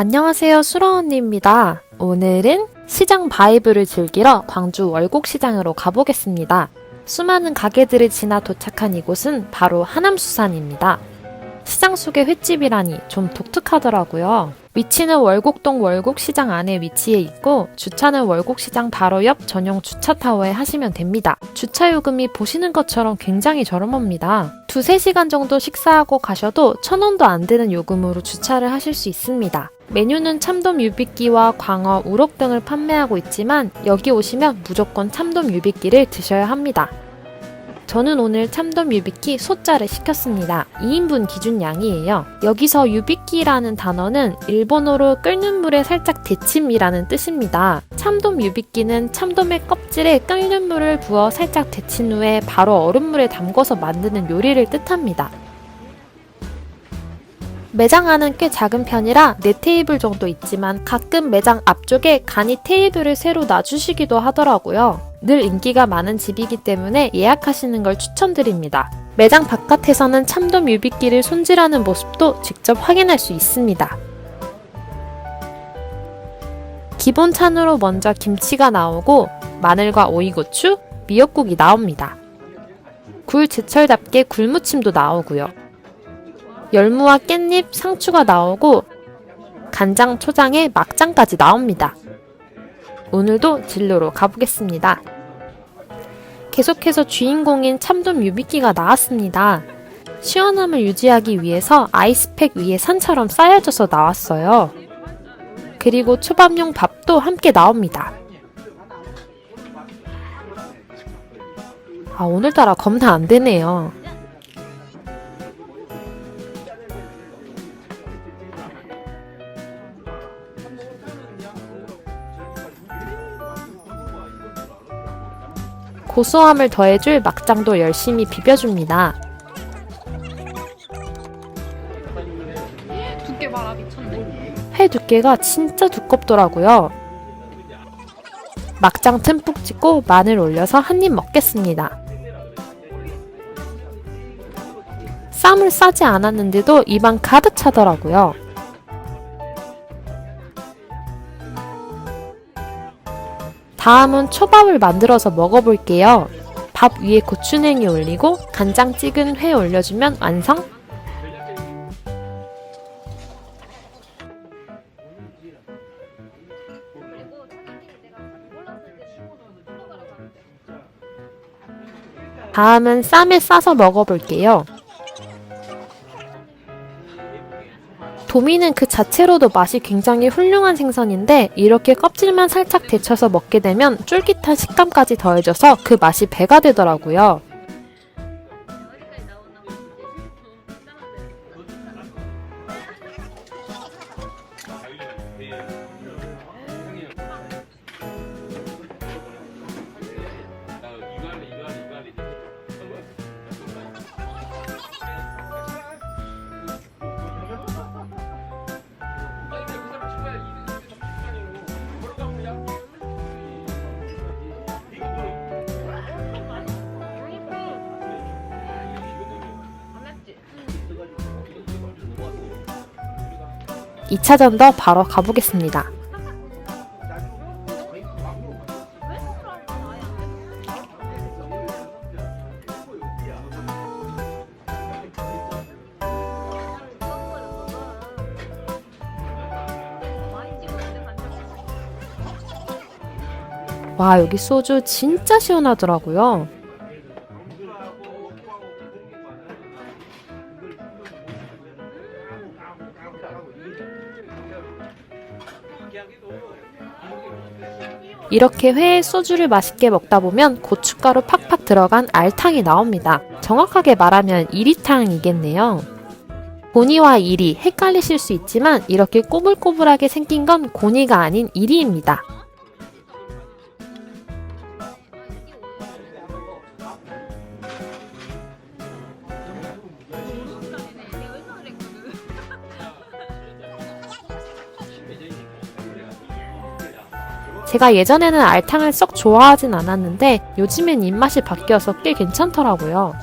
안녕하세요, 수라 언니입니다. 오늘은 시장 바이브를 즐기러 광주 월곡시장으로 가보겠습니다. 수많은 가게들을 지나 도착한 이곳은 바로 하남수산입니다. 시장 속의 횟집이라니 좀 독특하더라고요. 위치는 월곡동 월곡시장 안에 위치해 있고 주차는 월곡시장 바로 옆 전용 주차타워에 하시면 됩니다. 주차 요금이 보시는 것처럼 굉장히 저렴합니다. 두세 시간 정도 식사하고 가셔도 천 원도 안 되는 요금으로 주차를 하실 수 있습니다. 메뉴는 참돔 유비끼와 광어, 우럭 등을 판매하고 있지만 여기 오시면 무조건 참돔 유비끼를 드셔야 합니다. 저는 오늘 참돔 유비끼 소자를 시켰습니다. 2인분 기준 양이에요. 여기서 유비끼라는 단어는 일본어로 끓는 물에 살짝 데침이라는 뜻입니다. 참돔 유비끼는 참돔의 껍질에 끓는 물을 부어 살짝 데친 후에 바로 얼음물에 담궈서 만드는 요리를 뜻합니다. 매장 안은 꽤 작은 편이라 4테이블 정도 있지만 가끔 매장 앞쪽에 간이 테이블을 새로 놔주시기도 하더라고요. 늘 인기가 많은 집이기 때문에 예약하시는 걸 추천드립니다. 매장 바깥에서는 참돔 유비끼를 손질하는 모습도 직접 확인할 수 있습니다. 기본 찬으로 먼저 김치가 나오고 마늘과 오이고추, 미역국이 나옵니다. 굴 제철답게 굴무침도 나오고요. 열무와 깻잎, 상추가 나오고 간장, 초장에 막장까지 나옵니다. 오늘도 진로로 가보겠습니다. 계속해서 주인공인 참돔 유비끼가 나왔습니다. 시원함을 유지하기 위해서 아이스팩 위에 산처럼 쌓여져서 나왔어요. 그리고 초밥용 밥도 함께 나옵니다. 아, 오늘따라 겁나 안 되네요. 고소함을 더해줄 막장도 열심히 비벼줍니다. 두께 봐라 미쳤네. 회 두께가 진짜 두껍더라고요. 막장 듬뿍 찍고 마늘 올려서 한 입 먹겠습니다. 쌈을 싸지 않았는데도 입안 가득 차더라고요. 다음은 초밥을 만들어서 먹어볼게요. 밥 위에 고추냉이 올리고 간장 찍은 회 올려주면 완성! 다음은 쌈에 싸서 먹어볼게요. 도미는 그 자체로도 맛이 굉장히 훌륭한 생선인데 이렇게 껍질만 살짝 데쳐서 먹게 되면 쫄깃한 식감까지 더해져서 그 맛이 배가 되더라고요. 이차전더 바로 가보겠습니다. 와, 여기 소주 진짜 시원하더라고요. 이렇게 회에 소주를 맛있게 먹다 보면 고춧가루 팍팍 들어간 알탕이 나옵니다. 정확하게 말하면 이리탕이겠네요. 고니와 이리 헷갈리실 수 있지만 이렇게 꼬불꼬불하게 생긴 건 고니가 아닌 이리입니다. 제가 예전에는 알탕을 썩 좋아하진 않았는데 요즘엔 입맛이 바뀌어서 꽤 괜찮더라고요.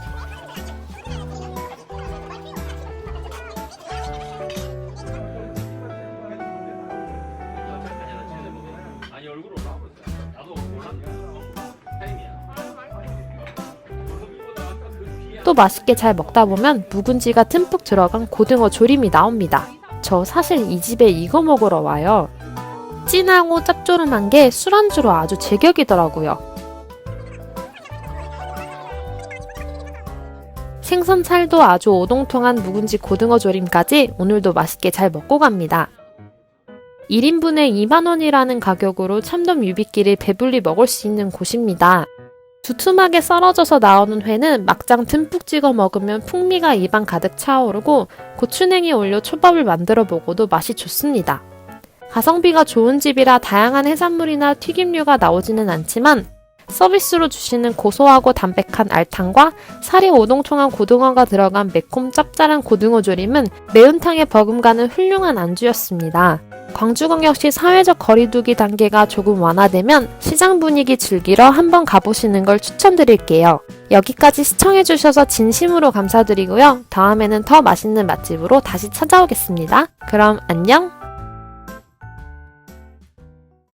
또 맛있게 잘 먹다 보면 묵은지가 듬뿍 들어간 고등어 조림이 나옵니다. 저 사실 이 집에 이거 먹으러 와요. 진하고 짭조름한 게 술안주로 아주 제격이더라고요. 생선 살도 아주 오동통한 묵은지 고등어 조림까지 오늘도 맛있게 잘 먹고 갑니다. 1인분에 2만원이라는 가격으로 참돔 유비끼를 배불리 먹을 수 있는 곳입니다. 두툼하게 썰어져서 나오는 회는 막장 듬뿍 찍어 먹으면 풍미가 입안 가득 차오르고 고추냉이 올려 초밥을 만들어 먹어도 맛이 좋습니다. 가성비가 좋은 집이라 다양한 해산물이나 튀김류가 나오지는 않지만 서비스로 주시는 고소하고 담백한 알탕과 살이 오동통한 고등어가 들어간 매콤 짭짤한 고등어 조림은 매운탕에 버금가는 훌륭한 안주였습니다. 광주광역시 사회적 거리두기 단계가 조금 완화되면 시장 분위기 즐기러 한번 가보시는 걸 추천드릴게요. 여기까지 시청해주셔서 진심으로 감사드리고요. 다음에는 더 맛있는 맛집으로 다시 찾아오겠습니다. 그럼 안녕!